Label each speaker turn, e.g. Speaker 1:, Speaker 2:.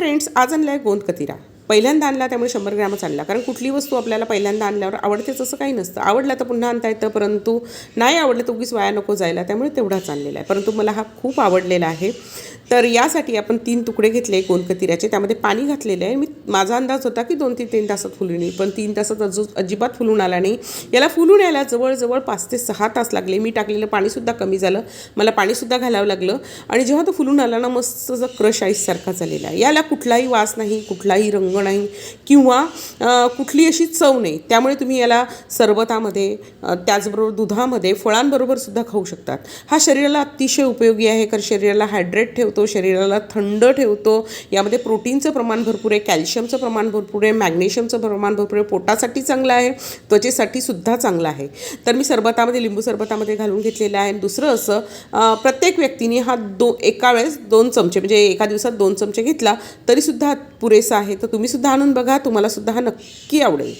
Speaker 1: Friends आज आणला आहे गोंद कतिरा. पहिल्यांदा आणला त्यामुळे शंभर ग्रॅमच आणला. कारण कुठली वस्तू आपल्याला पहिल्यांदा आणल्यावर आवडतेच असं काही नसतं. आवडला तर पुन्हा आणता येतं परंतु नाही आवडलं तर उगीच वाया नको जायला. त्यामुळे तेवढाच आणलेला आहे. परंतु मला हा खूप आवडलेला आहे. तर यासाठी आपण तीन तुकडे घेतले गोंद कतिऱ्याचे त्यामध्ये पाणी घातलेलं आहे. मी माझा अंदाज होता की दोन ते तीन तासात फुलून येईल पण तीन तासात अजून अजिबात फुलून आला नाही. याला फुलून यायला जवळजवळ पाच ते सहा तास लागले. मी टाकलेलं पाणीसुद्धा कमी झालं. मला पाणीसुद्धा घालावं लागलं. आणि जेव्हा तो फुलून आला ना मस्त असं क्रश आईससारखा झालेला आहे. याला कुठलाही वास नाही कुठलाही रंग नाही किंवा कुठली अशी चव नाही. त्यामुळे तुम्ही याला सरबतामध्ये त्याचबरोबर दुधामध्ये फळांबरोबर सुद्धा खाऊ शकतात. हा शरीराला अतिशय उपयोगी आहे. कारण शरीराला हायड्रेट ठेवतो शरीराला थंड ठेवतो. यामध्ये प्रोटीनचं प्रमाण भरपूर आहे कॅल्शियमचं प्रमाण भरपूर आहे मॅग्नेशियमचं प्रमाण भरपूर आहे पोटासाठी चांगलं आहे त्वचेसाठी सुद्धा चांगलं आहे. तर मी सरबतामध्ये लिंबू सरबतामध्ये घालून घेतलेलं आहे. दुसरं असं प्रत्येक व्यक्तीने हा दो एका वेळेस दोन चमचे म्हणजे एका दिवसात दोन चमचे घेतला तरीसुद्धा पुरेसा आहे. तर तुम्हीसुद्धा आणून बघा तुम्हालासुद्धा हा नक्की आवडेल.